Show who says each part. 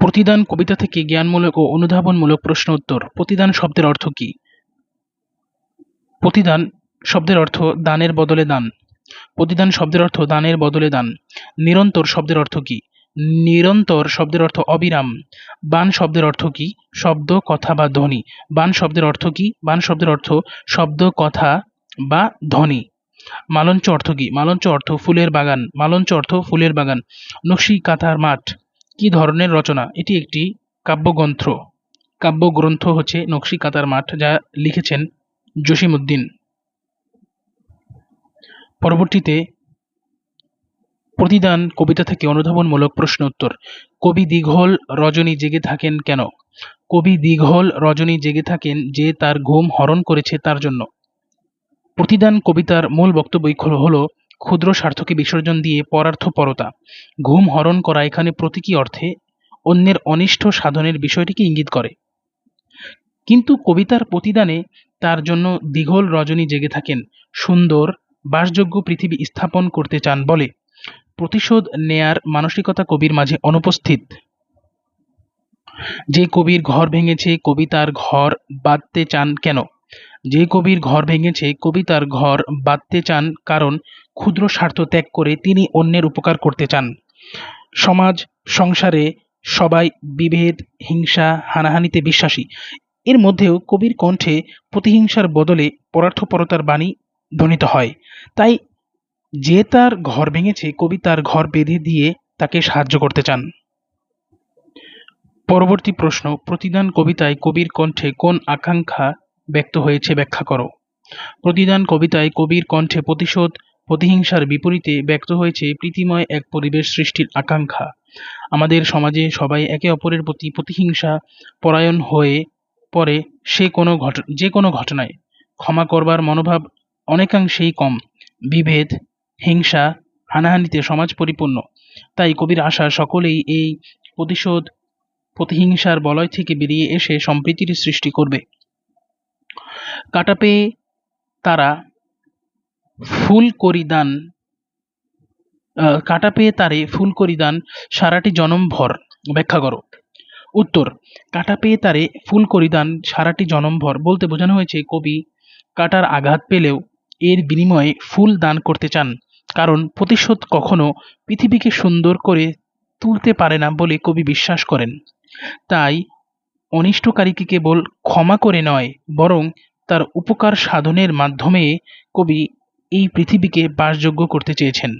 Speaker 1: প্রতিদান কবিতা থেকে জ্ঞানমূলক ও অনুধাবনমূলক প্রশ্ন উত্তর। প্রতিদান শব্দের অর্থ কি? প্রতিদান শব্দের অর্থ দানের বদলে দান। প্রতিদান শব্দের অর্থ দানের বদলে দান। নিরন্তর শব্দের অর্থ কী? নিরন্তর শব্দের অর্থ অবিরাম। বান শব্দের অর্থ কি? শব্দ, কথা বা ধ্বনি। বান শব্দের অর্থ কী? বান শব্দের অর্থ শব্দ, কথা বা ধ্বনি। মালঞ্চ অর্থ কী? মালঞ্চ অর্থ ফুলের বাগান। মালঞ্চ অর্থ ফুলের বাগান। নকশি, কাঁথার মাঠ। কি ধরনের রচনা? এটি একটি কাব্যগ্রন্থ। কাব্যগ্রন্থ হচ্ছে নকশি কাতার মাঠ, যা লিখেছেন জসিমউদ্দিন। পরবর্তীতে প্রতিদান কবিতা থেকে অনুধাবনমূলক প্রশ্ন উত্তর। কবি দীঘল রজনী জেগে থাকেন কেন? কবি দীঘল রজনী জেগে থাকেন যে তার ঘুম হরণ করেছে তার জন্য। প্রতিদান কবিতার মূল বক্তব্য হল ক্ষুদ্র স্বার্থকে বিসর্জন দিয়ে পরার্থপরতা, ঘুম হরণ করা এখানে প্রতীকী অর্থে অন্যের অনিষ্ট সাধনের বিষয়টিকে ইঙ্গিত করে। কিন্তু কবিতার প্রতিদানে তার জন্য দীঘল রজনী জেগে থাকেন, সুন্দর, বাসযোগ্য পৃথিবী স্থাপন করতে চান বলে প্রতিশোধ নেয়ার মানসিকতা কবির মাঝে অনুপস্থিত। যে কবির ঘর ভেঙেছে কবি তার ঘর বাঁধতে চান কেন? যে কবির ঘর ভেঙেছে কবি তার ঘর বাঁধতে চান কারণ ক্ষুদ্র স্বার্থ ত্যাগ করে তিনি অন্যের উপকার করতে চান। সমাজ, সংসারে সবাই বিভেদ, হিংসা, হানাহানিতে বিশ্বাসী। এর মধ্যেও কবির কণ্ঠে প্রতিহিংসার বদলে পরার্থপরতার বাণী ধ্বনিত হয়। তাই যে তার ঘর ভেঙেছে, কবি তার ঘর বেঁধে দিয়ে তাকে সাহায্য করতে চান। পরবর্তী প্রশ্ন, প্রতিদান কবিতায় কবির কণ্ঠে কোন আকাঙ্ক্ষা ব্যক্ত হয়েছে ব্যাখ্যা করো। প্রতিদান কবিতায় কবির কণ্ঠে প্রতিশোধ প্রতিহিংসার বিপরীতে ব্যক্ত হয়েছে প্রীতিময় এক পরিবেশ সৃষ্টির আকাঙ্ক্ষা। আমাদের সমাজে সবাই একে অপরের প্রতি প্রতিহিংসা পরায়ণ হয়ে পড়ে সে কোনো ঘট যে কোনো ঘটনায়। ক্ষমা করবার মনোভাব অনেকাংশেই কম। বিভেদ, হিংসা, হানাহানিতে সমাজ পরিপূর্ণ। তাই কবির আশা সকলেই এই প্রতিশোধ, প্রতিহিংসার বলয় থেকে বেরিয়ে এসে সম্প্রীতির সৃষ্টি করবে। কাটা পেয়ে তারা ফুল করি দান কাটা পেয়ে তারে ফুল করি দান সারাটি জনমভর, ব্যাখ্যা করো। উত্তর, কাটা পেয়ে তারে ফুল করি দান সারাটি জনমভর বলতে বোঝানো হয়েছে কবি কাটার আঘাত পেলেও এর বিনিময়ে ফুল দান করতে চান, কারণ প্রতিশোধ কখনো পৃথিবীকে সুন্দর করে তুলতে পারে না বলে কবি বিশ্বাস করেন। তাই অনিষ্টকারীকে কেবল ক্ষমা করে নয়, বরং তার উপকার সাধনের মাধ্যমে কবি এই পৃথিবীকে বাসযোগ্য করতে চেয়েছেন।